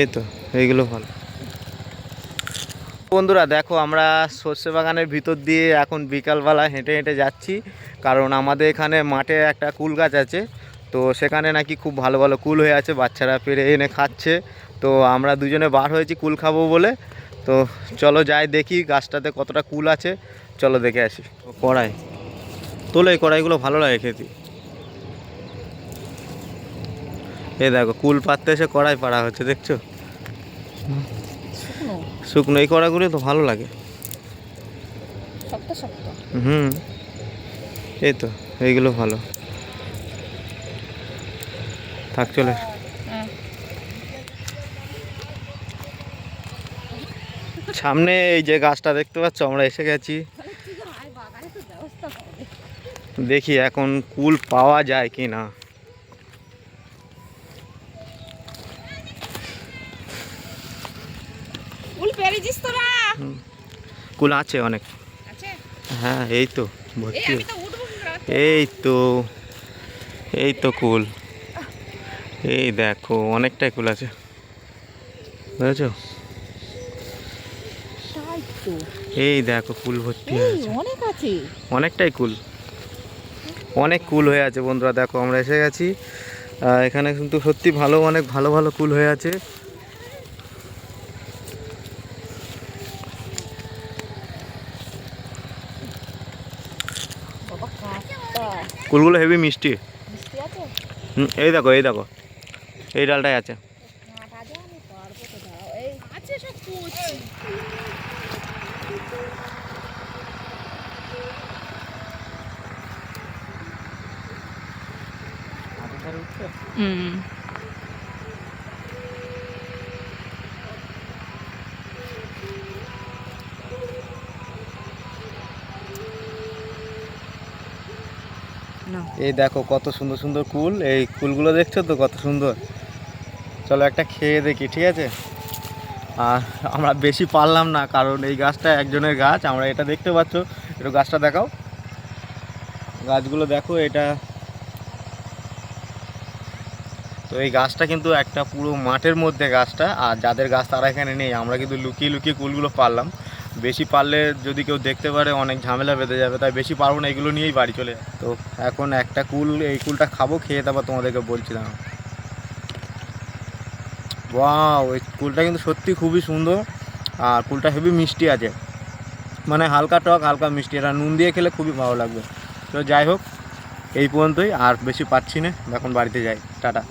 এই তো, এইগুলো ভালো। বন্ধুরা, দেখো আমরা সর্ষে বাগানের ভিতর দিয়ে এখন বিকালবেলা হেঁটে হেঁটে যাচ্ছি। কারণ আমাদের এখানে মাঠে একটা কুল গাছ আছে, তো সেখানে নাকি খুব ভালো ভালো কুল হয়ে আছে, বাচ্চারা পেরে এনে খাচ্ছে। তো আমরা দুজনে বার হয়েছি কুল খাব বলে। তো চলো যাই দেখি গাছটাতে কতটা কুল আছে, চলো দেখে আসি। কড়াই। তোলো কড়াইগুলো ভালো লাগে খেতে। এই দেখো কুল পাততে এসে কড়াই পাড়া হচ্ছে দেখছ? শুকনো এই কড়াগুলো তো ভালো লাগে। হুম এই তো এইগুলো ভালো। থাক চলে সামনে এই যে গাছটা দেখতে পাচ্ছ আমরা এসে গেছি। দেখি এখন কুল পাওয়া যায় কি না ফুল পেরেছিস তোরা। কুল আছে অনেক। হ্যাঁ এই তো ভর্তি? এই তো এই তো কুল। এই দেখো অনেকটাই কুল আছে। বুঝেছ? এই দেখো কুল ভর্তি অনেক আছে। অনেকটাই কুল। অনেক কুল হয়ে আছে বন্ধুরা দেখো আমরা এসে গেছি। এখানে কিন্তু সত্যি ভালো অনেক ভালো ভালো কুল হয়ে আছে। কুলগুলো হেভি মিষ্টি। মিষ্টি আছে? হুম, এই দেখো এই দেখো। এই ডালটাই আছে। হুম। এই দেখো কত সুন্দর সুন্দর কুল। এই কুলগুলো দেখছ তো কত সুন্দর? চলো একটা খেয়ে দেখি, ঠিক আছে? আর আমরা বেশি পারলাম না, কারণ এই গাছটা একজনের গাছ। আমরা এটা দেখতে পাচ্ছ। একটু গাছটা দেখাও। গাছগুলো দেখো, এটা তো এই গাছটা কিন্তু একটা পুরো মাঠের মধ্যে গাছটা। আর যাদের গাছ তারা এখানে নেই, আমরা কিন্তু লুকিয়ে লুকিয়ে কুলগুলো পারলাম। বেশি পারলে যদি কেউ দেখতে পারে, অনেক ঝামেলা বেঁধে যাবে, তাই বেশি পারব না, এগুলো নিয়েই বাড়ি চলে তো এখন একটা কুল, এই কুলটা খাব, খেয়ে তারপর তোমাদেরকে বলছিলাম। ওয়াও, এই কুলটা কিন্তু সত্যি খুবই সুন্দর, আর কুলটা হেভি মিষ্টি আছে। মানে হালকা টক, হালকা মিষ্টি, এটা নুন দিয়ে খেলে খুবই ভালো লাগবে। তো যাই হোক, এই পর্যন্তই, আর বেশি পাচ্ছি না, এখন বাড়িতে যাই। টাটা।